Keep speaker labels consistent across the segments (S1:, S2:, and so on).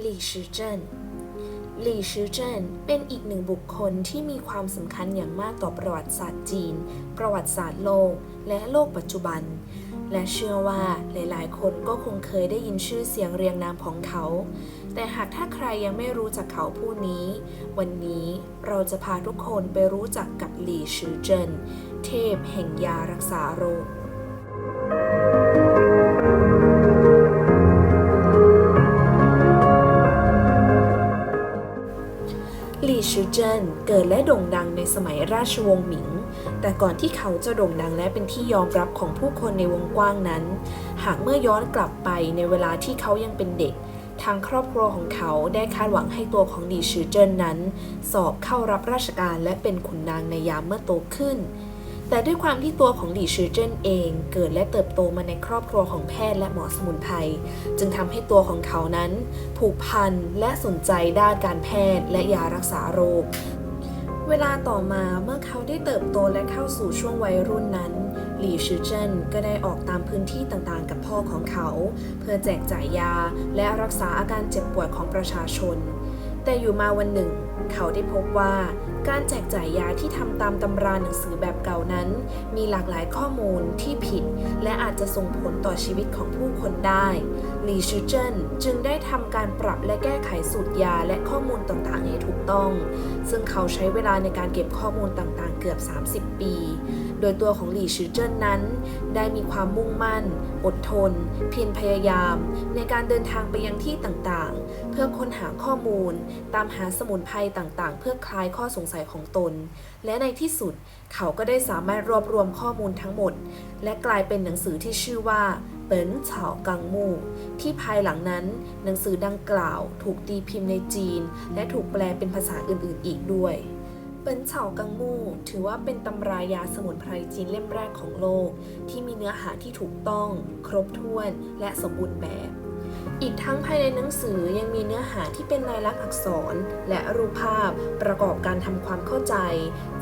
S1: หลี่ชื่อเจิ้นหลี่ชื่อเจิ้นเป็นอีกหนึ่งบุคคลที่มีความสำคัญอย่างมากต่อประวัติศาสตร์จีน ประวัติศาสตร์โลก และโลกปัจจุบัน และเชื่อว่าหลายๆ คนก็คงเคยได้ยินชื่อเสียงเรียงนามของเขา แต่หากถ้าใครยังไม่รู้จักเขาผู้นี้ วันนี้เราจะพาทุกคนไปรู้จักกับหลี่ชื่อเจิ้นเทพแห่งยารักษาโรค ชื่อเจิ้นเกิดและโด่งดังในสมัยราชวงศ์หมิง แต่ก่อนที่เขาจะโด่งดังและเป็นที่ยอมรับของผู้คนในวงกว้างนั้น หากเมื่อย้อนกลับไปในเวลาที่เขายังเป็นเด็ก ทางครอบครัวของเขาได้คาดหวังให้ตัวของดีชื่อเจินนั้น สอบเข้ารับราชการและเป็นขุนนางในยามเมื่อโตขึ้น แต่ด้วยความที่ตัวของหลี่ชื่อเจิ้นเอง เกิดและเติบโตมาในครอบครัวของแพทย์และหมอสมุนไพรจึงทำให้ตัวของเขานั้น ผูกพันและสนใจด้านการแพทย์และยารักษาโรค เวลาต่อมาเมื่อเขาได้เติบโตและเข้าสู่ช่วงวัยรุ่นนั้นหลี่ชือเจนก็ได้ออกตามพื้นที่ต่างๆ กับพ่อของเขา เพื่อแจกจ่ายยาและรักษาอาการเจ็บป่วยของประชาชน แต่อยู่มาวันหนึ่ง เขาได้พบว่า การแจกจ่ายยาที่ทำตามตำราหนังสือแบบเก่านั้น มีหลากหลายข้อมูลที่ผิด และอาจจะส่งผลต่อชีวิตของผู้คนได้ลีชูเจนจึงได้ทำการปรับและแก้ไขสูตรยาและข้อมูลต่างๆ ให้ถูกต้อง ซึ่งเขาใช้เวลาในการเก็บข้อมูลต่างๆ เกือบ 30 ปี โดยตัวของหลี่ชื่อเจิ้นนั้น ได้มีความมุ่งมั่น อดทน เพียรพยายาม ในการเดินทางไปยังที่ต่างๆ เพื่อค้นหาข้อมูล ตามหาสมุนไพรต่างๆ เพื่อคลายข้อสงสัยของตน และในที่สุดเขาก็ได้สามารถรวบรวมข้อมูลทั้งหมด และกลายเป็นหนังสือที่ชื่อว่าเปินเฉากังมู่ที่ภายหลังนั้นหนังสือดังกล่าว ถูกตีพิมพ์ในจีน และถูกแปลเป็นภาษาอื่นๆ อีกด้วย เปินเฉากังมู่ถือว่าเป็นตำรายาสมุนไพรจีนเล่มแรกของโลก ที่มีเนื้อหาที่ถูกต้อง ครบถ้วน และสมบูรณ์แบบ อีกทั้งภายในหนังสือยังมีเนื้อหาที่เป็นลายลักษณ์อักษร และรูปภาพประกอบการทำความเข้าใจ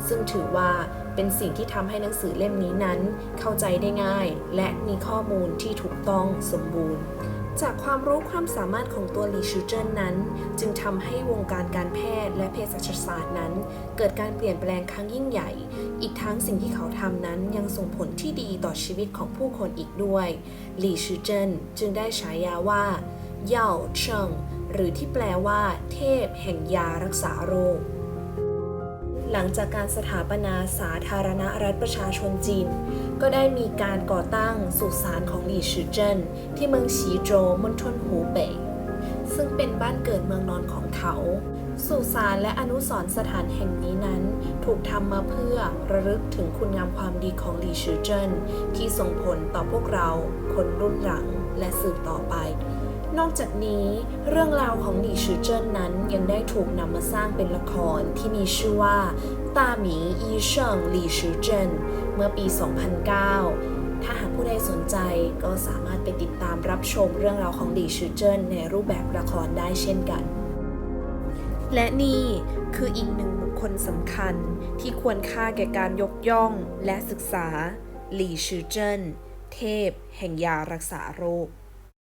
S1: ซึ่งถือว่าเป็นสิ่งที่ทำให้หนังสือเล่มนี้นั้น เข้าใจได้ง่าย และมีข้อมูลที่ถูกต้องสมบูรณ์ จากความรู้ความสามารถของตัวลีชูเจิ้นนั้น จึงทำให้วงการการแพทย์และเภสัชศาสตร์นั้น เกิดการเปลี่ยนแปลงครั้งยิ่งใหญ่ อีกทั้งสิ่งที่เขาทำนั้นยังส่งผลที่ดีต่อชีวิตของผู้คนอีกด้วยหลีชูเจิ้นจึงได้ฉายาว่าเย่าเชิงหรือที่แปลว่า เทพแห่งยารักษาโรค หลังจากการสถาปนาสาธารณรัฐประชาชนจีน ก็ได้มีการก่อตั้งสุสานของหลี่ชือเจินที่เมืองฉีโจวมณฑลหูเป่ยซึ่งเป็นบ้านเกิดเมืองนอนของเขา สุสานและอนุสรณ์สถานแห่งนี้นั้น ถูกทำมาเพื่อระลึกถึงคุณงามความดีของหลี่ชือเจินที่ส่งผลต่อพวกเราคนรุ่นหลังและสืบต่อไป นอกจากนี้เรื่องราวของหลี่ชือเจิ้นนั้นยังได้ถูกนำมาสร้างเป็นละครที่มีชื่อว่าตาหมีอีเชิงหลี่ชือเจิ้นเมื่อปี 2009 ถ้าหากผู้ใดสนใจก็สามารถไปติดตามรับชมเรื่องราวของหลี่ชือเจิ้นในรูปแบบละครได้เช่นกัน และนี่คืออีกหนึ่งบุคคลสำคัญที่ควรค่าแก่การยกย่องและศึกษา หลี่ชือเจิ้นเทพ แห่งยารักษาโรค